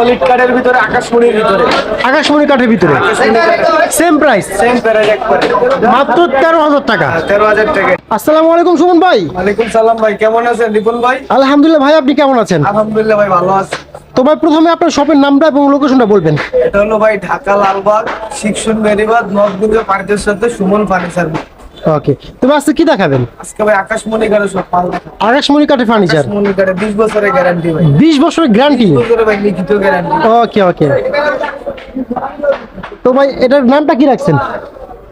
Solid কাঠের ভিতরে আকাশমণির ভিতরে। আকাশমণি কাঠের ভিতরে? সেম প্রাইস সেম প্যারাজ একবারে মাত্র তেরো হাজার টাকা। তেরো হাজার টাকা। আসসালামু আলাইকুম সুমন ভাই। ওয়ালাইকুম সালাম ভাই কেমন আছেন? রিপন ভাই? আলহামদুলিল্লাহ ভাই আপনি কেমন আছেন? আলহামদুলিল্লাহ ভাই ভালো আছি। তো ভাই প্রথমে আপনার শপের নামটা এবং লোকেশনটা বলবেন। এটা হলো ভাই ঢাকা লালবাগ শিক্ষণ বেরিবাদ নবগুঞ্জ পার্কের সাথে সুমন ফার্নিচার। ওকে তুমি আজকে কি দেখাবেন? আজকে ভাই আকাশমণি গাড়ি সব পাল আকাশমণি কাঠের ফার্নিচার আকাশমণি গাড়ি বিশ বছরের গ্যারান্টি ভাই। বিশ বছরের গ্যারান্টি বছরের ভাই লিখিত গ্যারান্টি ওকে ওকে তো ভাই এটার নামটা কি রাখছেন?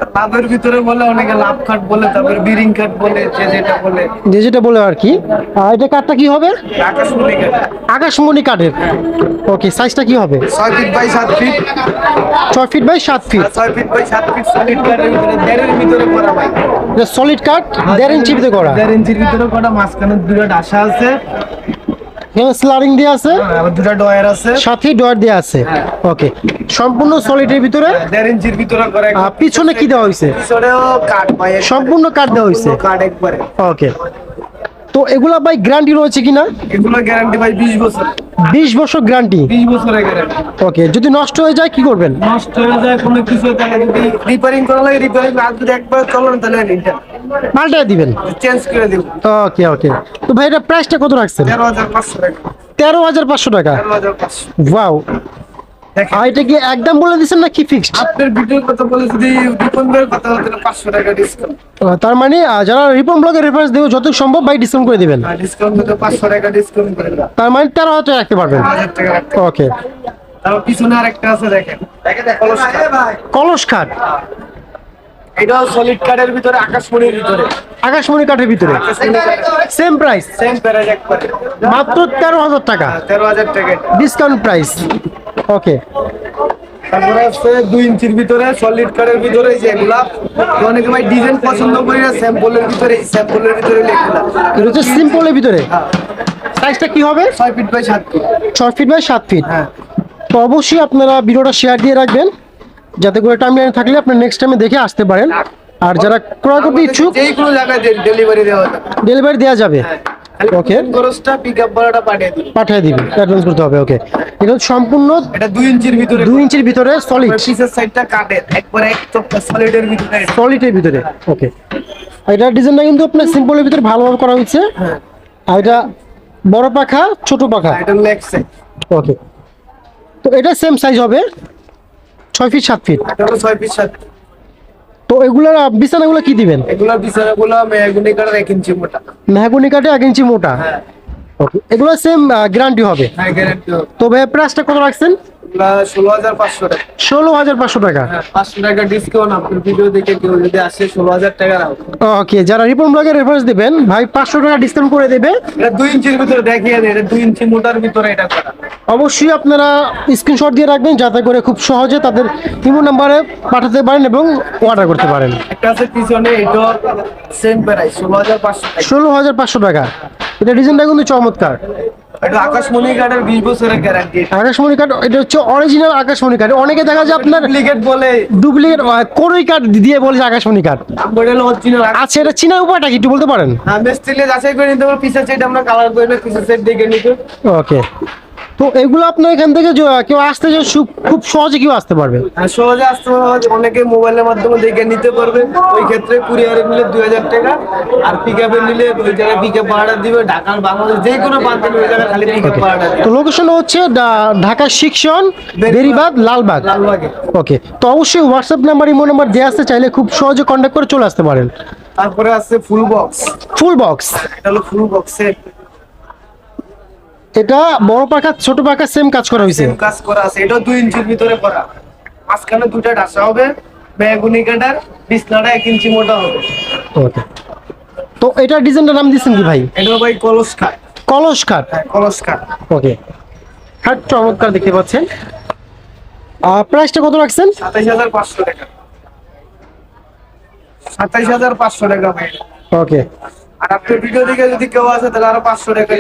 লাভের ভিতরে বলে অনেকে লাভ কাঠ বলে তারপরে বিরিং কাঠ বলে যে যেটা বলে। যে যেটা বলে আর কি। আর এটা কাঠটা কি হবে? আকাশমণি গাড়ি আকাশমণি কাঠের ওকে সাইজটা কি হবে? ছয় ফিট বাই সাত ফিট ছয় ফিট বাই সাত ফিট আর ছয় ফিট বাই সাত ফিট সলিড কাঠের ভিতরে দেড়ের ভিতরে করা ভাই সলিড কাঠ দেড় ইঞ্চি ভিতরে করা। দেড় ইঞ্চির ভিতরে করা মাঝখানে দুটো ডাসা আছে। এখানে স্লারিং দেয়া আছে। দুটা দুটো ডয়ার আছে। সাথে ডয়ার দেয়া আছে। ওকে সম্পূর্ণ সলিডের ভিতরে? দেড় ইঞ্চির ভিতরে করে পিছনে কি দেওয়া হয়েছে পিছনেও কাঠ ভাই সম্পূর্ণ কাঠ দেওয়া হয়েছে কাট একবারে। ওকে তো এগুলা ভাই গ্যারান্টি রয়েছে কিনা? এগুলো গ্যারান্টি ভাই বিশ বছর। বিশ বছর গ্যারান্টি বিশ বছরের গ্যারান্টি ওকে যদি নষ্ট হয়ে যায় কি করবেন? নষ্ট হয়ে যায় কোনো কিছু তাহলে যদি রিপেয়ারিং করা লাগে রিপেয়ারিং আর যদি একবার চলেন তাহলে এটা পাল্টায় দিবেন? চেঞ্জ করে দিব। ওকে ওকে তো ভাই এটা প্রাইসটা কত রাখছেন? তেরো হাজার পাঁচশো টাকা। তেরো হাজার পাঁচশো টাকা। তেরো হাজার পাঁচশো। ওয়াও দেখেন আর এটা কি একদম বলে দিচ্ছেন না কি ফিক্সড আপনার ভিডিওর কথা বলে যদি রিপন ব্লগের কথা বলে তাহলে 500 টাকা ডিসকাউন্ট তার মানে যারা রিপন ব্লগের রেফারেন্স দেবে যত সম্ভব ভাই ডিসকাউন্ট করে দিবেন। ডিসকাউন্ট তো 500 টাকা ডিসকাউন্ট করে তার মানে তেরো হাজার রাখতে পারবেন। হাজার টাকা রাখতে ওকে তার পিছনে আরেকটা আছে দেখেন। দেখেন। কলস খাট এটাও সলিড কাঠের ভিতরে আকাশমণির ভিতরে। আকাশমণি কাঠের ভিতরে? সেম প্রাইস সেম প্যারাজ একবারে। মাত্র তেরো হাজার টাকা। তেরো হাজার টাকা। ডিসকাউন্ট প্রাইস ওকে তারপরে আছে দুই ইঞ্চির ভিতরে সলিড কাঠের ভিতরে যেগুলা তো অনেকে ভাই ডিজাইন পছন্দ করি না স্যাম্পলের ভিতরে স্যাম্পলের ভিতরে লেগুলা এটা হচ্ছে সিম্পলের ভিতরে? সাইজটা কি হবে? ছয় ফিট বাই সাত ফিট ছয় ফিট বাই সাত ফিট হ্যাঁ। তো অবশ্যই আপনারা ভিডিওটা শেয়ার দিয়ে রাখবেন। যাতে করে টাইম লাইন থাকলে আপনি নেক্সট টাইমে দেখে আসতে পারেন। আর যারা ক্রয় করতে ইচ্ছুক যেই কোনো জায়গায় ডেলিভারি দেওয়া ডেলিভারি দেওয়া যাবে। ওকে খরচটা পিক আপ ভাড়াটা পাঠিয়ে দিন। পাঠিয়ে দিবেন অ্যাডভান্স করতে হবে ওকে এটা সম্পূর্ণ এটা দুই ইঞ্চির ভিতরে দুই ইঞ্চির ভিতরে সলিড পিসের সাইডটা কাটে একবারে এক চোখটা সলিডের ভিতরে। সলিডের ভিতরে ওকে এটার ডিজাইনটা কিন্তু আপনার সিম্পলের ভিতরে ভালোভাবে করা হয়েছে। হ্যাঁ। আর এটা বড় পাখা ছোট পাখা। এটা লেগ সাইড ওকে তো এটা সেম সাইজ হবে। ছয় ফিট সাত ফিট ছয় পিস সাত তো এগুলার বিছানাগুলো কি দিবেন? এগুলা বিছানাগুলো মেহগুনি কাটার এক ইঞ্চি মোটা। মেহাগুনি কাঠে এক ইঞ্চি মোটা? হ্যাঁ। এগুলো সেম গ্যারান্টি হবে? তো ভাই প্রাইসটা কত রাখছেন? ষোলো হাজার পাঁচশো টাকা। ষোলো হাজার পাঁচশো টাকা। হ্যাঁ পাঁচশো টাকা ডিসকাউন্ট আপনার ভিডিও দেখে কেউ যদি আসে ষোলো হাজার টাকা ওকে যারা রিপন ব্লগের রেফারেন্স দিবেন ভাই পাঁচশো টাকা ডিসকাউন্ট করে দেবে। দুই ইঞ্চির ভিতরে দেখিয়ে দেয় দুই ইঞ্চি মোটার ভিতরে এটা করা। অবশ্যই আপনারা স্ক্রিনশট দিয়ে রাখবেন যাতে করে খুব সহজে তাদের ইমো নাম্বারে পাঠাতে পারেন এবং অর্ডার করতে পারেন। ষোলো হাজার পাঁচশো টাকা। এটা ডিজাইনটা কিন্তু চমৎকার। আকাশমণি কাঠের বিশ বছরের গ্যারান্টি আকাশমণি কাঠ এটা হচ্ছে অরিজিনাল আকাশমণি কাঠ। অনেকে দেখা যায় আপনার ডুপ্লিকেট বলে। ডুপ্লিকেট করই কাঠ দিয়ে বলে যে আকাশমণি কাঠ। আমরা আচ্ছা এটা চিনার উপায়টা কি একটু বলতে পারেন? যাচাই করে নিতে পারব। পিসের সেট আমরা কালার করে পিসের সেট দেখে নিতে। ওকে তো এগুলো আপনার এখান থেকে কেউ আসতে যে খুব সহজে কেউ আসতে পারবে? সহজে আসতে পারবে। অনেকে মোবাইলের মাধ্যমে দেখে নিতে পারবে। ওই ক্ষেত্রে কুরিয়ারে নিলে দুই হাজার টাকা আর পিক আপে নিলে ওই জায়গায় পিক আপ ভাড়াটা দিবে। ঢাকার বাংলাদেশ যে কোনো প্রান্তে ওই জায়গায় খালি পিক আপ ভাড়াটা তো লোকেশন হচ্ছে ঢাকা শিক্ষণ বেরিবাগ লালবাগ। লালবাগে। ওকে তো অবশ্যই হোয়াটসঅ্যাপ নাম্বার ইমো নাম্বার দেওয়া আসতে চাইলে খুব সহজে কন্ট্যাক্ট করে চলে আসতে পারেন। তারপরে আছে ফুল বক্স ফুল বক্স এটা হলো ফুল বক্স সেট এটা বড় পাখা ছোট পাখা সেম কাজ করা হয়েছে সেম কাজ করা আছে। এটাও দুই ইঞ্চির ভিতরে করা। মাঝখানে দুটা ঢাসা হবে বেগুনি কাটার বিছনাটা এক ইঞ্চি মোটা হবে। ওকে। তো এটা ডিজাইনটার নাম দিচ্ছেন কি ভাই? এটা ভাই কলস খাট কলস কাঠ? হ্যাঁ কলস খাট ওকে। খাট চমৎকার দেখতে পাচ্ছেন। প্রাইসটা কত রাখছেন? সাতাইশ হাজার পাঁচশো টাকা। সাতাইশ হাজার পাঁচশো টাকা ভাই। ওকে। আর আপনার ভিডিও দেখে যদি কেউ আসে তাহলে আরও পাঁচশো টাকা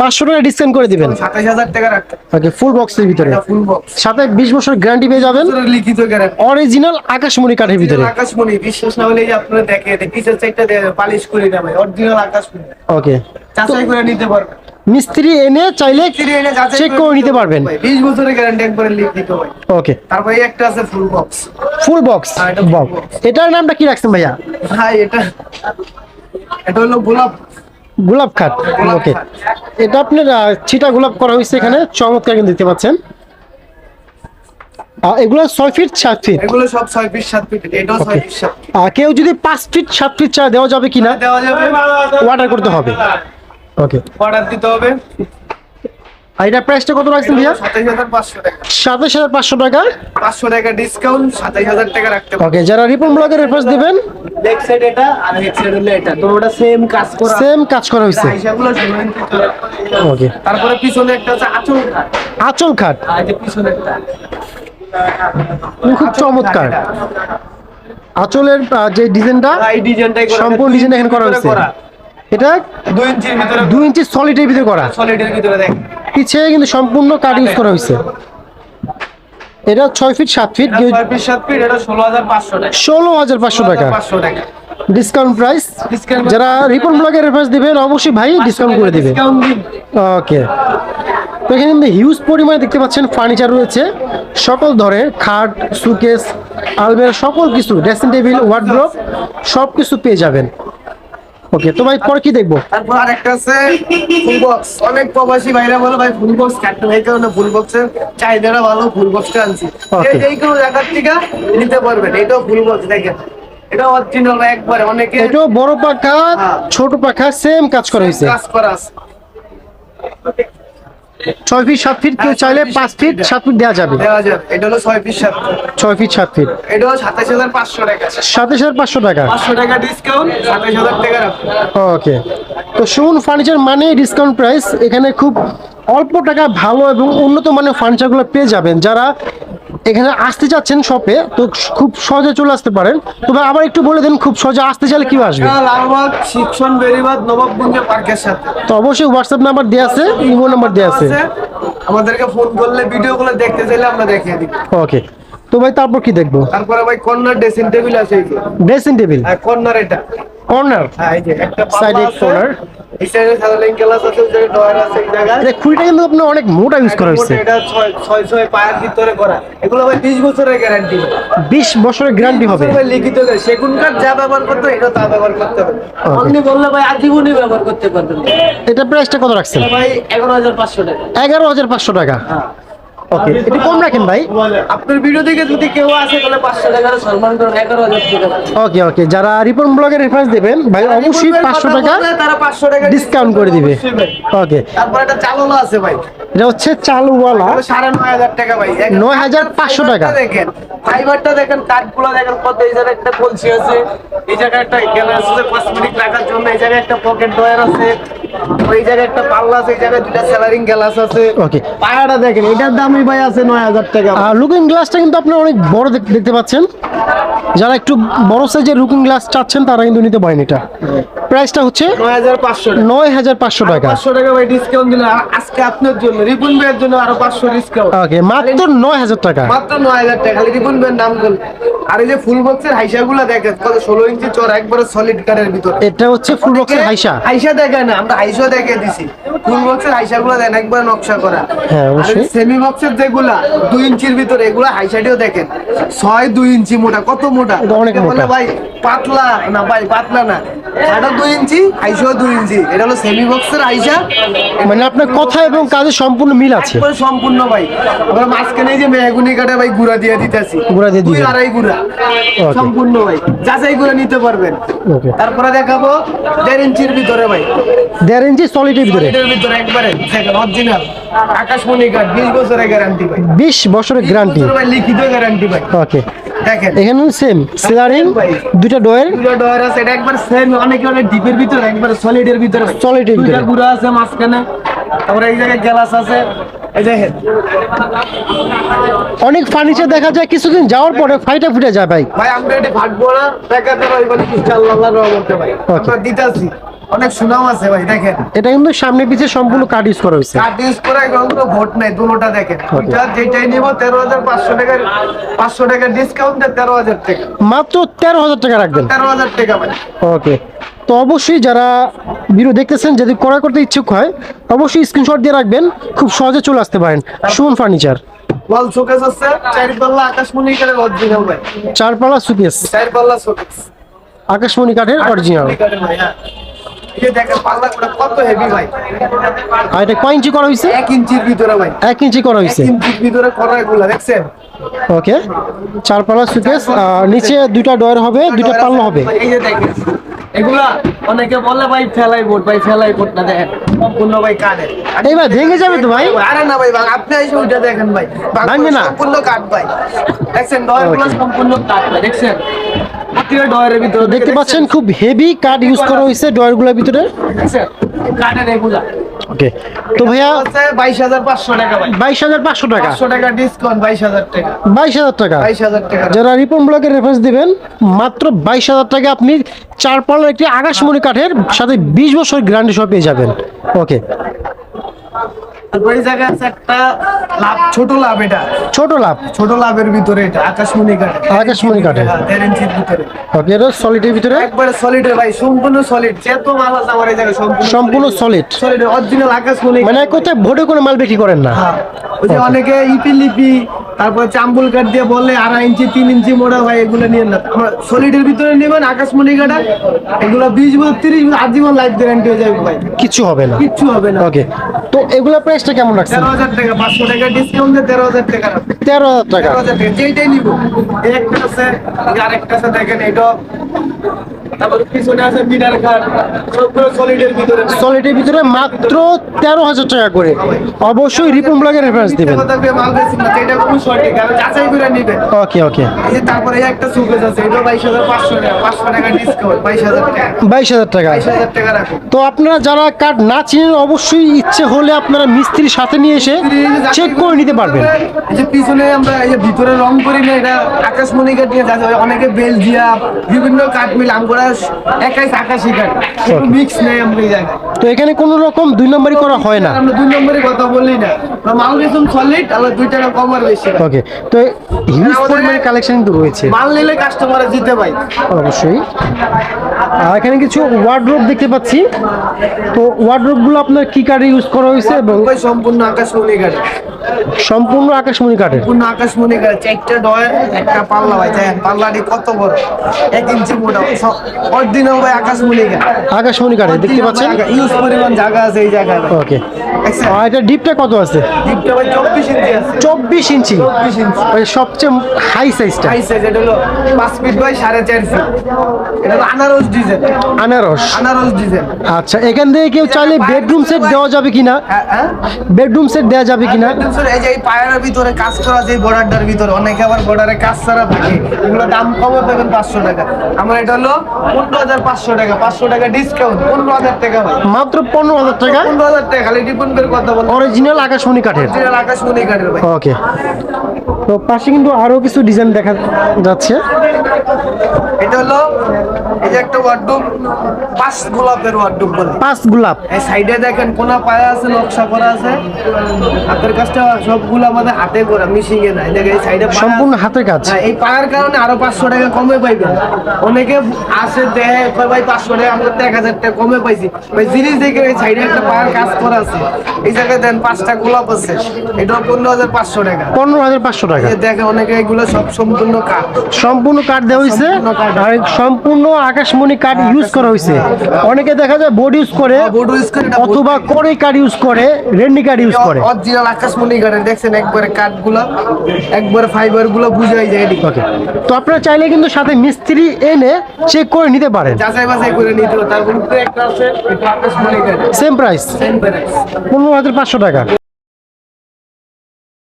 পাঁচশো টাকা ডিসকাউন্ট করে দিবেন। সাতাইশ হাজার টাকা রাখতে ওকে ফুল বক্সের ভিতরে। ফুল বক্স সাথে বিশ বছর গ্যারান্টি পেয়ে যাবেন। লিখিত গ্যারান্টি অরিজিনাল আকাশমণি কাঠের ভিতরে। আকাশমণি বিশ্বাস না হলে এই আপনারা দেখে পিসের সাইডটা পালিশ করে দেবে অরিজিনাল আকাশমণি। ওকে চাষাই করে নিতে পারবে মিস্ত্রি এনে চাইলে চেক করে নিতে পারবেন। ভাই, 20 বছরের গ্যারান্টি একবারে লিখ দিতে ভাই। ওকে তারপরে একটা আছে ফুল বক্স ফুল বক্স এটার নামটা কি রাখছেন ভাইয়া? ভাই এটা এটা হলো গোলাপ গোলাপ খাট ওকে। এটা আপনার ছিটা গোলাপ করা হয়েছে এখানে চমৎকার কিন্তু দেখতে পাচ্ছেন। এগুলো ছয় ফিট সাত ফিট। এগুলো সব ছয় ফিট সাত ফিট এটাও ছয় ফিট সাত কেউ যদি পাঁচ ফিট সাত ফিট চা দেওয়া যাবে কিনা দেওয়া যাবে। অর্ডার করতে হবে। ওকে। অর্ডার দিতে হবে। আর এটা প্রাইসটা কত রাখছেন ভাইয়া? সাতাইশ হাজার পাঁচশো টাকা। সাতাশ হাজার পাঁচশো টাকা। পাঁচশো টাকা ডিসকাউন্ট সাতাইশ হাজার টাকা রাখতে ওকে যারা রিপন ব্লগের রেফারেন্স দিবেন। লেগ সাইড এটা আর হেড সাইড হলো এটা। তো ওটা সেম কাজ করা। সেম কাজ করা। ওকে তারপরে পিছনে একটা আছে আঁচল খাট। আঁচল খাট? আর এই যে পিছনে একটা খুব চমৎকার। আঁচলের যে ডিজাইনটা এই ডিজাইনটাই করা। সম্পূর্ণ ডিজাইন এখানে করা হয়েছে এটা দুই ইঞ্চির ভিতরে দুই ইঞ্চি সলিডের ভিতরে করা। সলিডের ভিতরে দেখ। পিছিয়ে কিন্তু সম্পূর্ণ কাট ইউজ করা হয়েছে। এটা ছয় ফিট সাত ফিট ষোলো হাজার পাঁচশো টাকা। ডিসকাউন্ট প্রাইস যারা রিপন ব্লগের রেফারেন্স দিবেন অবশ্যই ভাই ডিসকাউন্ট করে দিবে। ওকে তো এখানে কিন্তু হিউজ পরিমাণে দেখতে পাচ্ছেন ফার্নিচার রয়েছে। সকল ধরে খাট সুকেস আলবেরা সকল কিছু ড্রেসিং টেবিল ওয়ার্ড্রোব সব কিছু পেয়ে যাবেন। ওকে তো ভাই পরে কি দেখব? তারপর আরেকটা আছে ফুল বক্স অনেক প্রবাসী ভাইরা বলে ভাই ফুল বক্স কাটতে ভাই কারণে ফুল বক্সের চাহিদাটা ভালো ফুল বক্সটা আনছি. এই- কোনো জায়গার থেকে নিতে পারবেন এটাও ফুল বক্স দেখেন। এটা অরিজিনাল একবারে অনেকে এটাও বড় পাখা হ্যাঁ। ছোট পাখা সেম কাজ করা হয়েছে। কাজ করা আছে। ছয় ফিট সাত ফিট কেউ চাইলে পাঁচ ফিট সাত ফিট দেওয়া যাবে। দেওয়া যাবে। এটা হলো ছয় পিস সাত ছয় ফিট সাত ফিট এটা হলো সাতাশ হাজার পাঁচশো টাকা। সাতাশ হাজার পাঁচশো টাকা। পাঁচশো টাকা ডিসকাউন্ট সাতাশ হাজার টাকা ওকে তো শুন ফার্নিচার মানে ডিসকাউন্ট প্রাইস এখানে খুব অল্প টাকা ভালো এবং উন্নত মানের ফার্নিচারগুলো পেয়ে যাবেন। যারা এখানে আসতে চাচ্ছেন শপে তো খুব সহজে চলে আসতে পারেন। তবে আবার একটু বলে দেন খুব সহজে আসতে চাইলে কি আসবে? লালবাগ শিক্ষণ বেরিবাদ নবাবগঞ্জ পার্কের সাথে। তো অবশ্যই হোয়াটসঅ্যাপ নাম্বার দেওয়া আছে ইমো নাম্বার দেওয়া আছে। আমাদেরকে ফোন করলে ভিডিও গুলো দেখতে চাইলে আমরা দেখিয়ে দিই। ওকে তো ভাই তারপর কি দেখব? তারপরে ভাই কর্নার ড্রেসিং টেবিল আছে এই যে। ড্রেসিং টেবিল হ্যাঁ কর্নার এটা। কর্নার হ্যাঁ এই যে একটা সাইডে সাদালিং গ্লাস আছে ওই জায়গায় ডয়ার আছে এই জায়গায়। এটা খুঁড়িটা কিন্তু আপনার অনেক মোটা ইউজ করা হয়েছে। এটা ছয় ছয় ছয় পায়ের ভিতরে করা। এগুলো ভাই বিশ বছরের গ্যারান্টি বিশ বছরের গ্যারান্টি হবে? ভাই লিখিত। সেগুন কাঠ যা ব্যবহার করতে হয়, এটা তা ব্যবহার করতে হবে। আপনি বললে ভাই আজীবনই ব্যবহার করতে পারবেন। এটা প্রাইসটা কত রাখছেন? ভাই এগারো হাজার পাঁচশো টাকা। এগারো হাজার পাঁচশো টাকা। ওকে এটা কম রাখেন ভাই। আপনার ভিডিও দেখে যদি কেউ আসে তাহলে পাঁচশো টাকা সম্মান করেন এগারো হাজার টাকা। ওকে ওকে যারা রিপন ব্লগের রেফারেন্স দেবেন ভাই অবশ্যই পাঁচশো টাকা তারা পাঁচশো টাকা ডিসকাউন্ট করে দিবে। ওকে তারপর একটা চালনা আছে ভাই। এটা হচ্ছে চালুওয়ালা। তাহলে সাড়ে নয় হাজার টাকা ভাই। দেখেন, 9,500 টাকা। ফাইবারটা দেখেন ফাইবারটা দেখেন কাঠগুলো দেখেন কত এই জায়গায় একটা কলসি আছে এই জায়গায় একটা আছে রাখার জন্য এই জায়গায় একটা পকেট ডয়ার আছে। ওই জায়গায় একটা পাল্লা আছে এই জায়গায় দুটা সেলারিং গ্লাস আছে। ওকে পায়াটা দেখেন এটার দামই ভাই আছে নয় হাজার টাকা। আর লুকিং গ্লাসটা কিন্তু আপনারা অনেক বড় দেখতে পাচ্ছেন। যারা একটু বড় সাইজের লুকিং গ্লাস চাচ্ছেন তারা কিন্তু নিতে পারেন এটা। প্রাইসটা হচ্ছে নয় হাজার পাঁচশো টাকা। নয় হাজার পাঁচশো টাকা। পাঁচশো টাকা ভাই ডিসকাউন্ট আজকে আপনার জন্য রিপন ভাইয়ের জন্য আরও পাঁচশো ডিসকাউন্ট ওকে মাত্র নয় হাজার টাকা। মাত্র নয় হাজার টাকা খালি রিপন ভাইয়ের নাম করলে আর এই যে ফুল বক্সের দেখেন কত ষোলো ইঞ্চি চড়া একবারে সলিড কারের ভিতরে। এটা হচ্ছে ফুল বক্সের হাইসা। হাইসা দেখে না আমরা হাইসা দেখে দিছি। ফুল বক্সের হাইসা দেন একবার নকশা করা। হ্যাঁ, অবশ্যই। সেমি বক্সের যেগুলা দুই ইঞ্চির ভিতরে এগুলা হাইসাটিও দেখেন। ছয় দুই ইঞ্চি মোটা কত মোটা? অনেক মোটা। ভাই পাতলা না ভাই পাতলা না। দুই ইঞ্চি হাইসাও দুই ইঞ্চি। এটা হলো সেমি বক্সের হাইসা মানে আপনার কথা এবং কাজে সম্পূর্ণ মিল আছে। সম্পূর্ণ ভাই। আমরা মাঝখানে যে মেহগুনি কাটে ভাই গুড়া দিয়ে দিতেছি। গুঁড়া দিয়ে দুই। আড়াই গুড়া। সম্পূর্ণ ভাই। যাচাই করে নিতে পারবেন। ওকে তারপরে দেখাবো দেড় ইঞ্চির ভিতরে ভাই। দেড় ইঞ্চি সলিডের ভিতরে। ভিতরে একবারে। অরিজিনাল আকাশমণি কার্ড বিশ বছরের গ্যারান্টি ভাই। বিশ বছরের গ্যারান্টি লিখিত গ্যারান্টি ভাই। ওকে দেখেন। এখানে সেম সিলারিং দুইটা ডোয়ের দুটো ডয়ার আছে এটা একবার সেম অনেকে অনেক ডিপের ভিতরে একবার সলিডের ভিতরে। দুইটা ভিতরে। গুড়া আছে মাঝখানে। তারপরে এই জায়গায় গ্লাস আছে। অনেক ফার্নিচার দেখা যায় কিছুদিন যাওয়ার পরে ফাইটা ফুটে যায় ভাই। ভাই আমরা এটি ভাটবো না। দেখাতে পারি ইনশাআল্লাহ আল্লাহর রহমতে ভাই। আমরা দিতাছি। অনেক সুনাম আছে ভাই দেখেন। এটা কিন্তু সামনে পিছে সম্পূর্ণ কাট ইউজ করা হয়েছে। ইউজ করে কোনো ভোট নাই দুটোটা দেখেন। ওইটা যেটাই নিব তেরো হাজার পাঁচশো টাকার পাঁচশো টাকার ডিসকাউন্ট তেরো হাজার টাকা। মাত্র তেরো হাজার টাকা রাখবেন। তেরো হাজার টাকা ভাই। ওকে তো অবশ্যই যারা ভিডিও দেখতেছেন যদি ক্রয় করতে ইচ্ছুক হয় অবশ্যই স্ক্রিনশট দিয়ে রাখবেন। খুব সহজে চলে আসতে পারেন। সুমন ফার্নিচার ওয়াল শোকেস আছে চারি পাল্লা আকাশমণি কাঠের অরিজিনাল ভাই। চারপালা সুকেস চারি পাল্লা শোকেস আকাশমণি কাঠের অরিজিনাল দেখেন পাল্লা গুলো কত হেভি ভাই। আর এটা কয় ইঞ্চি করা হয়েছে এক ইঞ্চির ভিতরে ভাই। এক ইঞ্চি করা হয়েছে ইঞ্চির ভিতরে করা এগুলা দেখছেন? ওকে। চারপালা সুকেস নিচে দুইটা ডয়ার হবে দুইটা পাল্লা হবে। এই যে দেখেন এগুলা অনেকে বলে ভাই ফেলাই বোর্ড ভাই ফেলাই বোর্ড না দেখেন সম্পূর্ণ ভাই কাঠের। এই ভাই ভেঙে যাবে তো ভাই? আরে না ভাই আপনি এসে ওইটা দেখেন ভাই। ভাঙবে না? সম্পূর্ণ কাঠ ভাই। দেখছেন ডয়েরগুলো সম্পূর্ণ কাঠ ভাই দেখছেন? ডয়ের ভিতরে দেখতে পাচ্ছেন খুব হেভি কাঠ ইউজ করা হয়েছে ডয়ারগুলোর ভিতরে। কাঠের এগুলা ওকে তো ভাইয়া বাইশ হাজার পাঁচশো টাকা বাইশ হাজার পাঁচশো টাকা। পাঁচশো টাকা ডিসকাউন্ট বাইশ হাজার টাকা। বাইশ হাজার টাকা। বাইশ হাজার টাকা। যারা রিপন ব্লকের রেফারেন্স দিবেন মাত্র বাইশ হাজার টাকা আপনি চার পাল্লার একটি আকাশমণি কাঠের সাথে বিশ বছর গ্যারান্টি সহ পেয়ে যাবেন। ওকে তারপর এই জায়গায় আছে একটা লাভ ছোট লাভ এটা। ছোট লাভ? ছোট লাভের ভিতরে এটা আকাশমণি কাঠ আকাশমণি কাঠের হ্যাঁ দেড় ইঞ্চির ভিতরে। ওকে এটা সলিডের ভিতরে? একবারে সলিড ভাই সম্পূর্ণ সলিড যেত মাল আছে আমার এই জায়গায় সম্পূর্ণ সম্পূর্ণ সলিড সলিড অরিজিনাল আকাশমণি মানে কোথায় ভোটে কোনো মাল বিক্রি করেন না? হ্যাঁ, ওই যে অনেকে ইপি লিপি তারপর চাম্বুল কাঠ দিয়ে বললে আড়াই ইঞ্চি তিন ইঞ্চি মোড়া ভাই এগুলো নিয়ে না আমার সলিডের ভিতরে নেবেন আকাশমণি কাঠা এগুলো বিশ বছর তিরিশ বছর আজীবন লাইফ গ্যারান্টি হয়ে যাবে ভাই। কিছু হবে না। কিচ্ছু হবে না। ওকে তো এগুলা প্রাইসটা কেমন রাখছেন? তেরো হাজার টাকা পাঁচশো টাকা ডিসকাউন্ট দিয়ে। তেরো হাজার টাকা তেরো হাজার টাকা। যেইটাই নিব। একটা আছে আরেকটা আছে দেখেন এটা সলিডের ভিতরে। মাত্র তেরো হাজার টাকা করে। অবশ্যই রিপন ব্লগের রেফারেন্স দিবেন। ওকে ওকে তারপরে একটা সুকেস আছে এটা বাইশ হাজার পাঁচশো টাকা। পাঁচশো টাকা ডিসকাউন্ট বাইশ হাজার টাকা। বাইশ হাজার টাকা। বাইশ হাজার টাকা রাখুন তো আপনারা যারা কার্ড না চিনেন অবশ্যই ইচ্ছে হলে আপনারা মিস্ত্রির সাথে নিয়ে এসে চেক করে নিতে পারবেন। এই যে পিছনে আমরা এই যে ভিতরে রং করি না এটা আকাশমণি কাঠ দিয়ে যাচ্ছে অনেকে বেলজিয়াম বিভিন্ন কাঠ মিল আমরা একাই আকাশি কাঠ মিক্স নেই আমরা এই জায়গায় তো এখানে কোনো রকম দুই নম্বরই করা হয় না? আমরা দুই নম্বরে কথা বলি না। মাল বেতন সলিড আমরা দুই টাকা কম আর বেশি। ওকে তো হিউজ পরিমাণে কালেকশন কিন্তু রয়েছে। মাল নিলে কাস্টমার জিতে পাই অবশ্যই। এখানে কিছু ওয়ার্ড্রোব দেখতে পাচ্ছি। তো ওয়ার্ড্রোবগুলো আপনার কি কার্ডে ইউজ করা হয়েছে এবং সম্পূর্ণ আকাশমণি কাঠ সম্পূর্ণ আকাশমণি কাঠের সম্পূর্ণ আকাশমণি কাঠ চারটা ডয় একটা পাল্লা ভাই দেখেন পাল্লাটি কত বড়? এক ইঞ্চি মোটা অরিজিনাল ভাই আকাশমণি কাঠ আকাশমণি কাঠের দেখতে পাচ্ছেন? ইউজ পরিমাণ জায়গা আছে এই জায়গায়। ওকে? আর এটা ডিপটা কত আছে? ডিপটা ভাই চব্বিশ ইঞ্চি আছে। চব্বিশ ইঞ্চি। চব্বিশ ইঞ্চি। মানে সবচেয়ে হাই সাইজটা হাই সাইজ এটা হলো পাঁচ ফিট বাই সাড়ে চার ফিট এটা আনারস ডিজাইন আনারস। আনারস ডিজাইন আচ্ছা এখান থেকে কেউ চাইলে বেডরুম সেট দেওয়া যাবে কিনা? হ্যাঁ হ্যাঁ। বেডরুম সেট দেওয়া যাবে কিনা? স্যার, এই যে এই পায়ের ভিতরে কাজ করা যে বর্ডারটার ভিতরে অনেকে আবার বর্ডারে কাজ ছাড়া থাকে। এগুলো দাম কমে পাবেন পাঁচশো টাকা। আমার এটা হলো পনেরো হাজার পাঁচশো টাকা। পাঁচশো টাকা ডিসকাউন্ট পনেরো হাজার টাকা মাত্র পনেরো হাজার টাকা? পনেরো হাজার টাকা খালি ডিপেন্ড করে কথা বলব অরিজিনাল আকাশমণি কাঠের। অরিজিনাল আকাশমণি কাঠের ভাই। ওকে তো পাশে কিন্তু আরও কিছু ডিজাইন দেখা যাচ্ছে। এটা হলো এই যে একটা ওয়ার্ডরুম পাঁচ গোলাপের ওয়ার্ডরুম বলে। পাঁচ গোলাপ। এই সাইডে দেখেন কোনা পায়া আছে নকশা করা আছে। হাতের কাজটা সবগুলো আমাদের হাতে করা মিশিয়ে নাই। দেখেন এই সাইডে সম্পূর্ণ হাতের কাজ। হ্যাঁ, এই পায়ার কারণে আরও পাঁচশো টাকা কমে পাইবেন। অনেকে আসে দেয় কয় ভাই পাঁচশো টাকা আমরা তো এক হাজার টাকা কমে পাইছি। ভাই জিনিস দেখে এই সাইডে একটা পায়ার কাজ করা আছে। এই জায়গায় দেন পাঁচটা গোলাপ আছে। এটা পনেরো হাজার পাঁচশো টাকা। পনেরো হাজার পাঁচশো টাকা। দেখে অনেকে এগুলো সব সম্পূর্ণ কাঠ। সম্পূর্ণ কাঠ দেওয়া হয়েছে সম্পূর্ণ কাঠ। আকাশমণি কাঠ ইউজ করা হয়েছে অনেকে দেখা যায় বোর্ড ইউজ করে বোর্ড ইউজ করে অথবা করে। কাঠ ইউজ করে রেন্ডি কাঠ ইউজ করে। অরিজিনাল আকাশমণি কাঠের দেখছেন? একবারে কাঠগুলো একবারে ফাইবারগুলো বুঝাই যায় ওকে তো আপনারা চাইলে কিন্তু সাথে মিস্ত্রি এনে চেক করে নিতে পারেন। যাচাই বাছাই করে নিতে তারপর একটা আছে এটা আকাশমণি কাঠের সেম প্রাইস সেম প্রাইস পনেরো হাজার পাঁচশো টাকা।